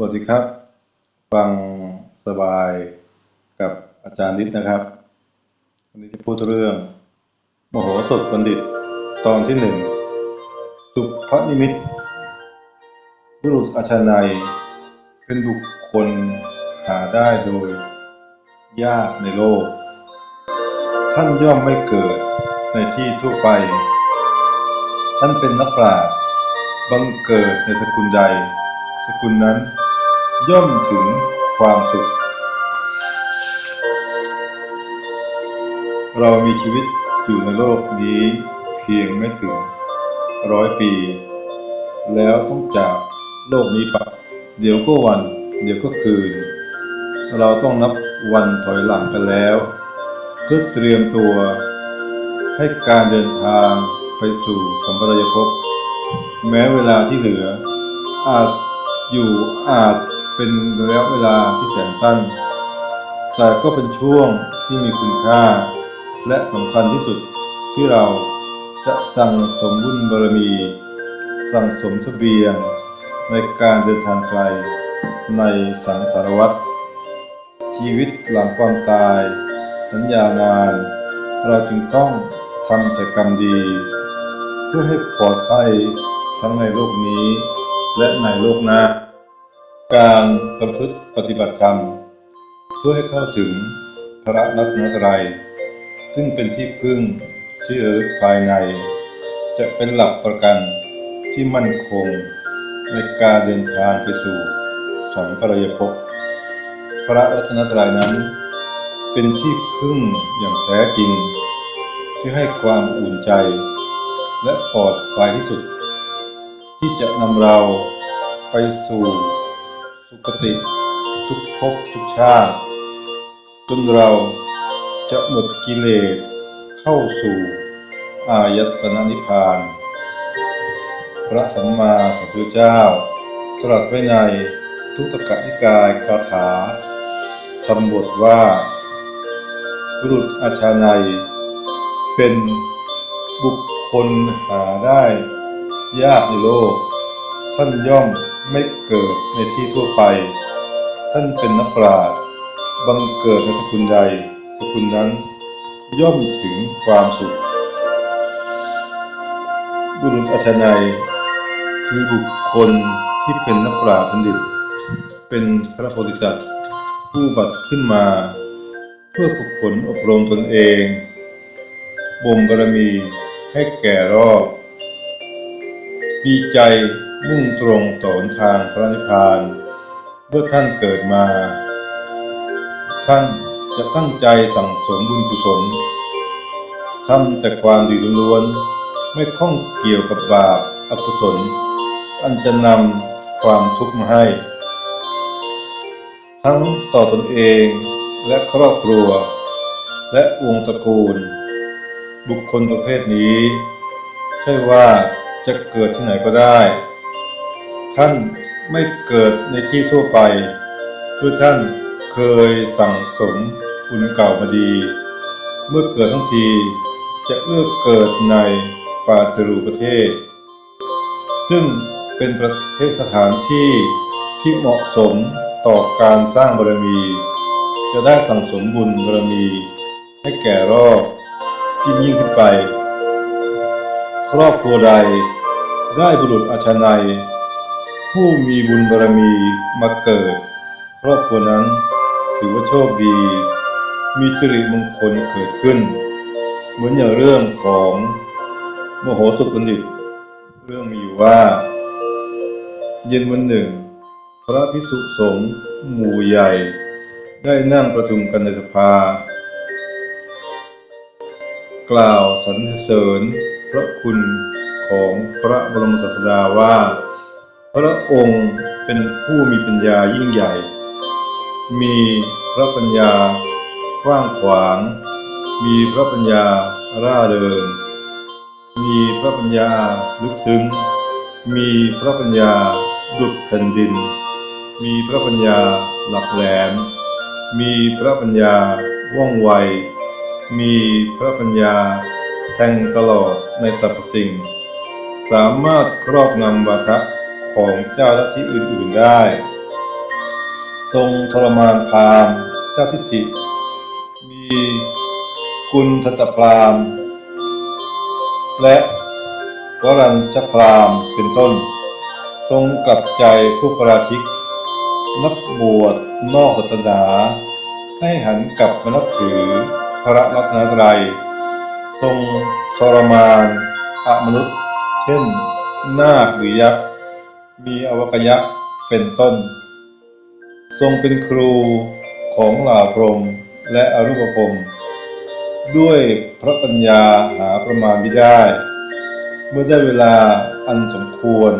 สวัสดีครับ ฟังสบายกับอาจารย์นิดนะครับ วันนี้จะพูดเรื่อง มโหสถบัณฑิตตอนที่หนึ่งสุภนิมิตบุรุษอาชานัย เป็นบุคคลหาได้โดย ยากในโลก ท่านย่อมไม่เกิดในที่ทั่วไป ท่านเป็นนักปราชญ์บังเกิดในสกุลใดสกุลนั้น ย่อมถึงความสุข เรามีชีวิตอยู่ในโลกนี้เพียงไม่ถึงร้อยปี แล้วต้องจากโลกนี้ไปเดี๋ยวก็วัน เดี๋ยวก็คืน เราต้องนับวันถอยหลังกันแล้ว เพื่อเตรียมตัว ให้การเดินทางไปสู่สัมปรายภพแม้เวลาที่เหลือ อาจอยู่อาจ เป็นระยะเวลาที่แสนสั้น แต่ก็เป็นช่วงที่มีคุณค่า และสำคัญที่สุดที่เราจะสั่งสมบุญบารมี สั่งสมเสบียง ในการเดินทางไกล ในสังสารวัฏชีวิตหลังความตาย สัญญานาน เราจึงต้องทำแต่กรรมดี เพื่อให้ปลอดภัยทั้งในโลกนี้ และในโลกหน้า การประพฤติปฏิบัติธรรม เพื่อให้เข้าถึงพระรัตนตรัย ซึ่งเป็นที่พึ่งที่ระลึกภายใน จะเป็นหลักประกันที่มั่นคงในการเดินทางไปสู่สัมปรายภพพระรัตนตรัยนั้น เป็นที่พึ่งอย่างแท้จริง ที่ให้ความอุ่นใจ และปลอดภัยที่สุด ที่จะนำเราไปสู่ สุคติ ทุกภพทุกชาติ จนเราจะหมดกิเลสเข้าสู่อายตนะนิพพาน พระสัมมาสัมพุทธเจ้า ตรัสไว้ในทุตกนิกายคาถาทำบทว่าบุรุษอาชาในเป็นบุคคลหาได้ ยากในโลก ท่านย่อม ไม่เกิดในที่ทั่วไป ท่านเป็นนักปราชญ์บังเกิดในสกุลใดสกุลนั้นย่อมถึงความสุข บุรุษอาชนัย คือบุคคลที่เป็นนักปราชญ์บัณฑิต เป็นพระโพธิสัตว์ผู้บัตขึ้นมา เพื่อฝึกฝนอบรมตนเองบ่มบารมีให้แก่รอบมีใจ มุ่งตรงต่อหนทางพระนิพพาน เมื่อท่านเกิดมา ท่านจะตั้งใจสั่งสมบุญกุศลทำแต่ความดีล้วนๆไม่ข้องเกี่ยวกับบาปอกุศล อันจะนำความทุกข์มาให้ ทั้งต่อตนเองและครอบครัว และวงตระกูล บุคคลประเภทนี้ ใช่ว่าจะเกิดที่ไหนก็ได้ ท่านไม่เกิดในที่ทั่วไป คือท่านเคยสั่งสมบุญเก่ามาดี เมื่อเกิดทั้งทีจะเลือกเกิดในปาสรูประเทศ ซึ่งเป็นประเทศสถานที่ที่เหมาะสมต่อการสร้างบารมี จะได้สั่งสมบุญบารมี ให้แก่รอบที่ยิ่งขึ้นไป ครอบครัวใดได้บุรุษอาชานัย ผู้มีบุญบารมีมาเกิด ครอบครัวนั้นถือว่าโชคดี มีสิริมงคลเกิดขึ้น เหมือนอย่างเรื่องของมโหสถบัณฑิต เรื่องมีอยู่ว่า เย็นวันหนึ่ง พระพิสุสงฆ์หมู่ใหญ่ ได้นั่งประชุมกันในสภา กล่าวสรรเสริญพระคุณของพระบรมศาสดาว่า พระองค์เป็นผู้มีปัญญายิ่งใหญ่ มีพระปัญญากว้างขวาง มีพระปัญญาร่าเริง มีพระปัญญาลึกซึ้ง มีพระปัญญาดุจแผ่นดิน มีพระปัญญาหลักแหลม มีพระปัญญาว่องไว มีพระปัญญาแทงตลอดในสรรพสิ่ง สามารถครอบงำวาทะ ของเจ้าลัทธิอื่นๆได้ ทรงทรมานพราหมณ์เจ้าทิฏฐิ มีกุลทัตตพราหมณ์ และวรัญชพราหมณ์เป็นต้น ทรงกลับใจผู้ประราชิก นักบวชนอกศาสนา ให้หันกลับมานับถือพระรัตนตรัยทรงทรมานอมนุษย์ เช่น นาคหรือยักษ์ มีอวัคยะเป็นต้น ทรงเป็นครูของเหล่าพรมและอรูปพรมด้วยพระปัญญาหาประมาณไม่ได้ เมื่อได้เวลาอันสมควร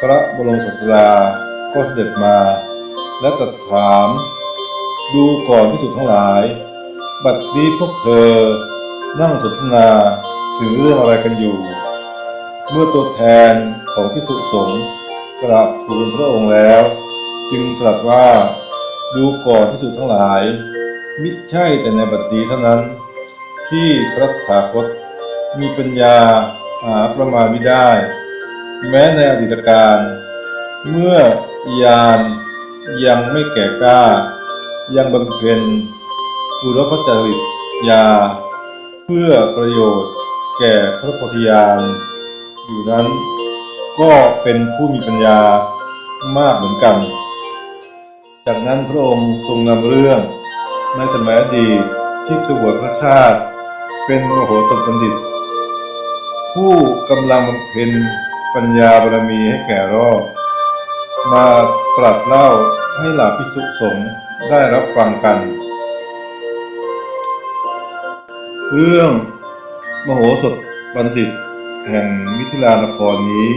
พระบรมศาสดาก็เสด็จมา และตรัสถาม ดูก่อนพิสุทั้งหลาย บัดนี้พวกเธอนั่งสนทนาถึงเรื่องอะไรกันอยู่ เมื่อตัวแทนของพิสุสงฆ์ กราบทูลพระองค์แล้ว จึงตรัสว่าดูก่อนพิสุทั้งหลาย มิใช่แต่ในบัดนี้เท่านั้น ที่พระสาคตมีปัญญาหาประมาณไม่ได้ แม้ในอดีตการ เมื่อยานยังไม่แก่กล้า ยังบำเพ็ญบุรพจริตยา เพื่อประโยชน์แก่พระโพธิญาณอยู่นั้น ก็เป็นผู้มีปัญญามากเหมือนกัน จากนั้นพระองค์ทรงนำเรื่อง ในสมัยอดีตที่สวยพระชาติ เป็นมโหสถบัณฑิต ผู้กำลังเพ็ญปัญญาบารมีให้แก่รอบมาตรัสเล่าให้หลาพิสุสงฆ์ได้รับฟังกัน เรื่องมโหสถบัณฑิตแห่งมิถิลานครนี้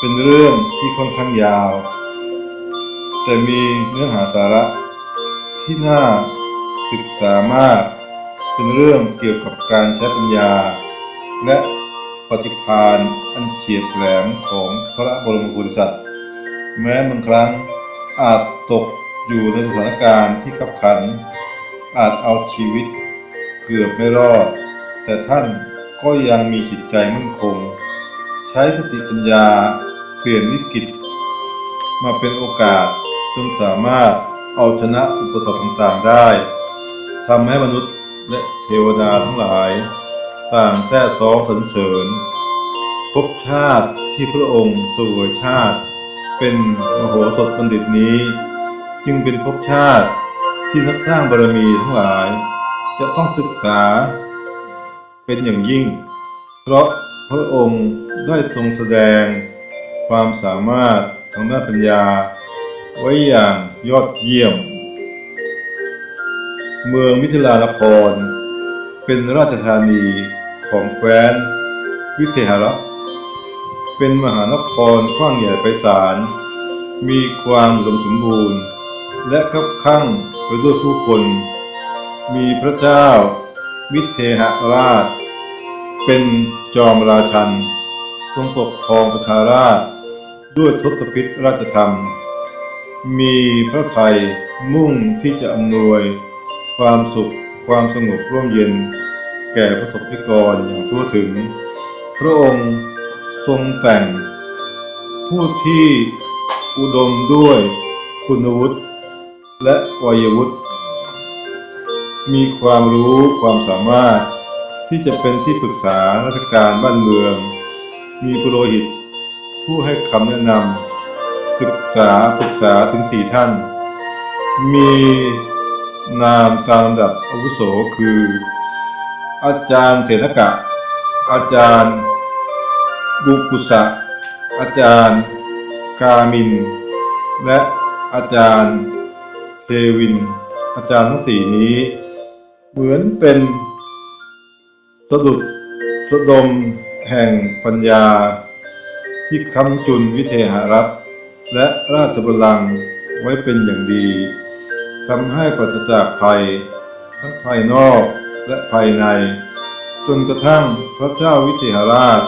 เป็นเรื่องที่ค่อนข้างยาว แต่มีเนื้อหาสาระที่น่าศึกษามาก เป็นเรื่องเกี่ยวกับการใช้ปัญญา และปฏิภาณอันเฉียบแหลมของพระบรมโพธิสัตว์แม้บางครั้งอาจตกอยู่ในสถานการณ์ที่ขับขัน อาจเอาชีวิตเกือบไม่รอด แต่ท่านก็ยังมีจิตใจมั่นคง ช้สติปัญญาเปลี่ยนวิกฤตมาเป็นโอกาสจนสามารถเอาชนะอุปสรรคต่างๆได้ทำให้มนุษย์และเทวดาทั้งหลาย ต่างแท้ซ้องสรรเสริญภพชาติที่พระองค์สวยชาติ เป็นมโหสถบัณฑิตนี้ จึงเป็นภพชาติที่นักสร้างบารมีทั้งหลาย จะต้องศึกษาเป็นอย่างยิ่ง เพราะ พระองค์ได้ทรงแสดง ความสามารถทางด้านปัญญา ไว้อย่างยอดเยี่ยม เมืองมิถิลานคร เป็นราชธานีของแคว้น วิเทหรัฐเป็นมหานครกว้างใหญ่ไพศาล มีความอุดมสมบูรณ์ และคับข้างไปด้วยผู้คน มีพระเจ้า วิเทหราช เป็นจอมราชัน ทรงปกครองประชาราชด้วยทศพิธราชธรรม มีพระไทยมุ่งที่จะอำนวย ความสุขความสงบร่มเย็น แก่ประสบนิกรอย่างทั่วถึง พระองค์ทรงแต่ง ผู้ที่อุดมด้วยคุณวุฒิและวัยวุฒิมีความรู้ความสามารถ ที่จะเป็นที่ปรึกษาราชการบ้านเมือง มีปุโรหิต ผู้ให้คำแนะนำศึกษาปรึกษาถึงสี่ท่าน มีนามตามลำดับอาวุโสคือ อาจารย์เสนกะ อาจารย์ บุกุสะอาจารย์ กามิน และอาจารย์เทวิน อาจารย์ทั้งสี่นี้ เหมือนเป็น สะดุดสะดมแห่งปัญญา ที่ค้ำจุนวิเทหรัฐ และราชบัลลังก์ไว้เป็นอย่างดีทำให้ปราศจากภัย ทั้งภายนอกและภายใน จนกระทั่งพระเจ้าวิเทหราช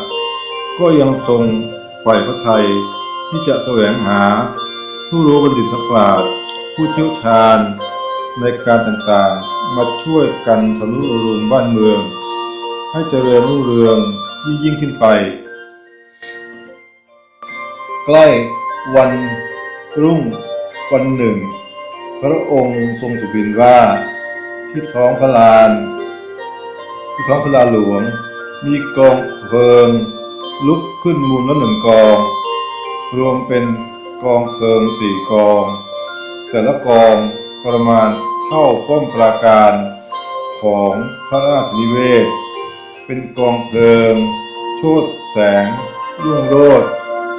ก็ยังทรงใฝ่พระทัยที่จะแสวงหาผู้รู้บัณฑิตนักปราชญ์ผู้เชี่ยวชาญในการต่างๆ มาช่วยกันทำนุรุงบ้านเมือง ให้เจริญรุ่งเรืองยิ่งยิ่งขึ้นไป ใกล้วันรุ่งวันหนึ่ง พระองค์ทรงสุบินว่า ที่ท้องพระลาน ที่ท้องพระลาหลวง มีกองเพลิง ลุกขึ้นมุมละหนึ่งกอง รวมเป็นกองเพลิงสี่กอง แต่ละกองประมาณเท่าป้อมปราการของพระราชนิเวศ เป็นกองเพลิงโชดแสงรุ่งโรจน์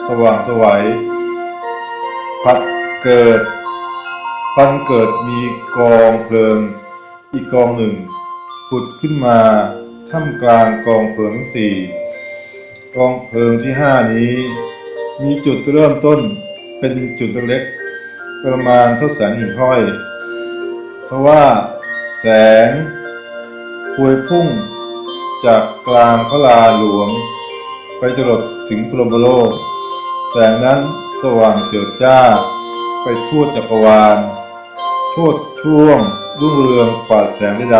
สว่างสวัยพัดเกิดพันเกิดมีกองเพลิง อีกกองหนึ่งผุดขึ้นมาท่ามกลางกองเพลิงสี่กองเพลิงที่ห้านี้ มีจุดเริ่มต้นเป็นจุดเล็ก ประมาณเท่าแสงหิ่งห้อยทว่าแสงพวยพุ่ง จากกลางพระลาหลวง ไปจรดถึงพรหมโลก แสงนั้นสว่างเจิดจ้า ไปทั่วจักรวาลโชดช่วงรุ่งเรืองกว่าแสงใด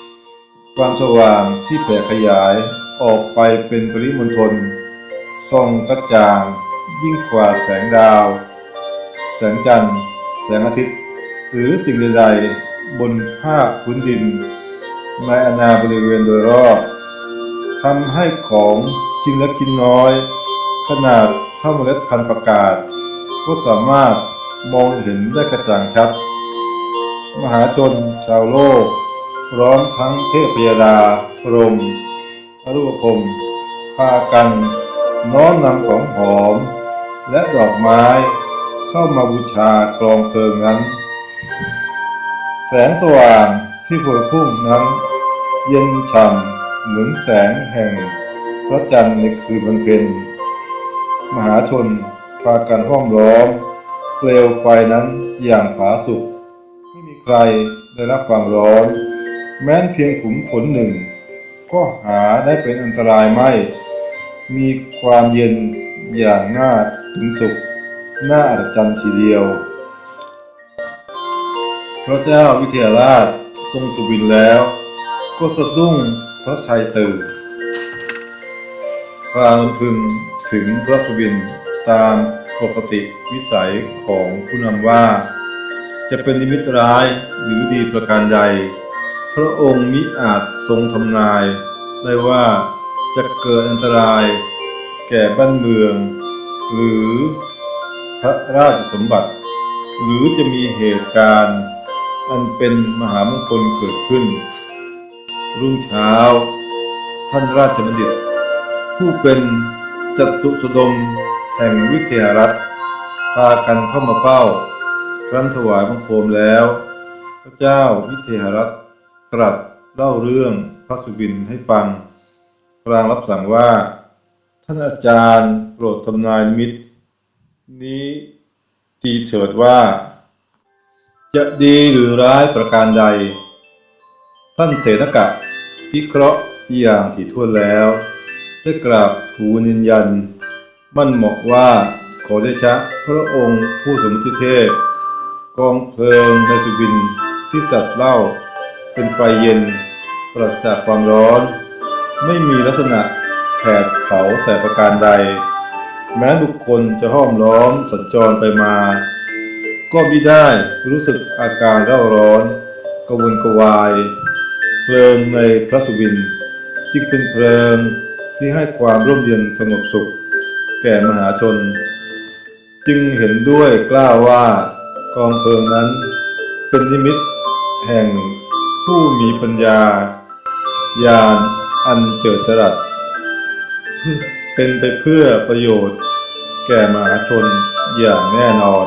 ๆความสว่างที่แผ่ขยายออกไปเป็นปริมณฑลส่องกระจ่างยิ่งกว่าแสงดาว แสงจันทร์ แสงอาทิตย์ หรือสิ่งใดๆบนภาคพื้นดิน ในอาณาบริเวณโดยรอบทำให้ของชิ้นเล็กชิ้นน้อย ขนาดเท่าเมล็ดพันธุ์ประกาศ ก็สามารถมองเห็นได้กระจ่างชัด มหาชนชาวโลกพร้อมทั้งเทพยดาพรมอรูปพรมพากันน้อมนำของหอม และดอกไม้เข้ามาบูชากรองเพลิงนั้น แสงสว่างที่พวยพุ่งนั้น เย็นฉ่ำเหมือนแสงแห่งพระจันทร์ในคืนวันเพ็ญมหาชนพากันห้อมล้อม เปลวไฟนั้นอย่างผาสุกไม่มีใครได้รับความร้อน แม้นเพียงขุมขนหนึ่ง ก็หาได้เป็นอันตรายไม่ มีความเย็นอย่างน่าถึงสุขน่าอัศจรรย์ทีเดียว พระเจ้าวิเทหราชทรงสุบินแล้ว ก็สะดุ้งพระทัยตื่นพรางพึงถึงพระสุบินตามปกติวิสัยของผู้นำว่า จะเป็นนิมิตร้ายหรือดีประการใด พระองค์มิอาจทรงทำนาย ได้ว่าจะเกิดอันตราย แก่บ้านเมือง หรือพระราชสมบัติ หรือจะมีเหตุการณ์ อันเป็นมหามงคลเกิดขึ้น รุ่งเช้า ท่านราชบัณฑิต ผู้เป็นจตุสดมแห่งวิเทหรัฐพากันเข้ามาเฝ้า ครั้นถวายบังคมแล้ว พระเจ้าวิเทหรัฐตรัสเล่าเรื่องพระสุบินให้ฟังพลางรับสั่งว่า ท่านอาจารย์โปรดทำนายมิตร นี้ตีเถิดว่า จะดีหรือร้ายประการใด ท่านเถนกะ พิเคราะห์อย่างถี่ถ้วนแล้ว ได้กราบทูลยืนยัน มั่นเหมาะว่าขอได้ชะพระองค์ผู้สมมุติเทพกองเพลิงในสุบินที่จัดเล่า เป็นไฟเย็นปราศจากความร้อน ไม่มีลักษณะแผดเผาแต่ประการใด แม้บุคคลจะห้อมล้อมสัญจรไปมา ก็มิได้รู้สึกอาการเร่าร้อนกระวนกระวาย เพลิงในพระสุบินจึงเป็นเพลิงที่ให้ความร่มเย็นสงบสุข แก่มหาชน จึงเห็นด้วยกล้าว่ากองเพลิงนั้น เป็นนิมิตแห่งผู้มีปัญญาญาณอันเจิดจรัสเป็นไปเพื่อประโยชน์ แก่มหาชนอย่างแน่นอน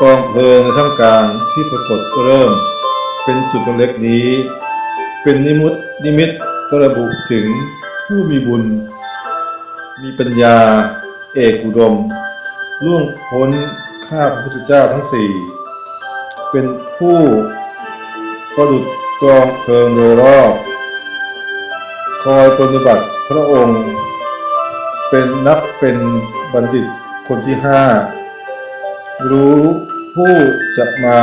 กองเพลิงท่ามกลางที่ปรากฏเริ่ม เป็นจุดเล็กนี้ เป็นนิมุตนิมิตระบุถึงผู้มีบุญ มีปัญญา เอกอุดม ล่วงพ้นข้าพระพุทธเจ้าทั้งสี่เป็นผู้ประดุจกองเพลิงโดยรอบ คอยปฏิบัติพระองค์ เป็นนับเป็นบัณฑิตคนที่ห้ารู้ผู้จะมา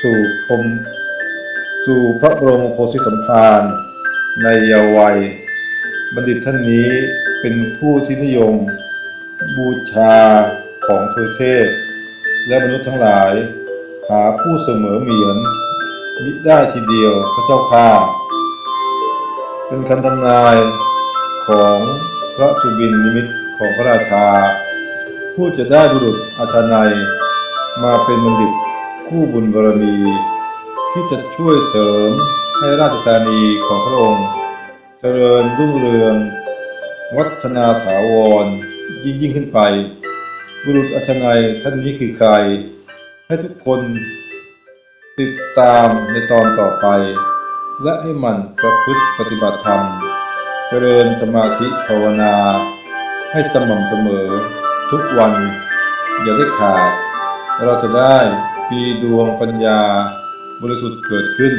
สู่พรม สู่พระบรมโคสิสัมภารในเยาว์วัย บัณฑิตท่านนี้เป็นผู้ที่นิยม บูชาของทวเทพและมนุษย์ทั้งหลาย หาผู้เสมอเหมือนมิได้ทีเดียวพระเจ้าข้าเป็นคำทำนายของพระสุบินนิมิตของพระราชา ผู้จะได้บุรุษอาชานัยมาเป็นบัณฑิตคู่บุญบารมี ที่จะช่วยเสริมให้ราชธานีของพระองค์เจริญรุ่งเรือง วัฒนาถาวร ยิ่งยิ่งขึ้นไป บุรุษอาชนัยท่านนี้คือใคร ให้ทุกคนติดตามในตอนต่อไป และให้มันประพฤติปฏิบัติธรรม เจริญสมาธิภาวนา ให้สม่ำเสมอ ทุกวัน อย่าได้ขาด เราจะได้มีดวงปัญญา บริสุทธิ์เกิดขึ้น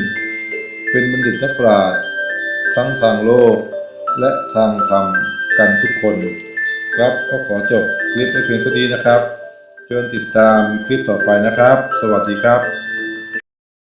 เป็นบัณฑิตนักปราชญ์ทั้งทางโลก และทางธรรมกันทุกคน ครับก็ขอจบคลิปในเพียงเท่านี้นะครับเชิญติดตามคลิปต่อไปนะครับ สวัสดีครับ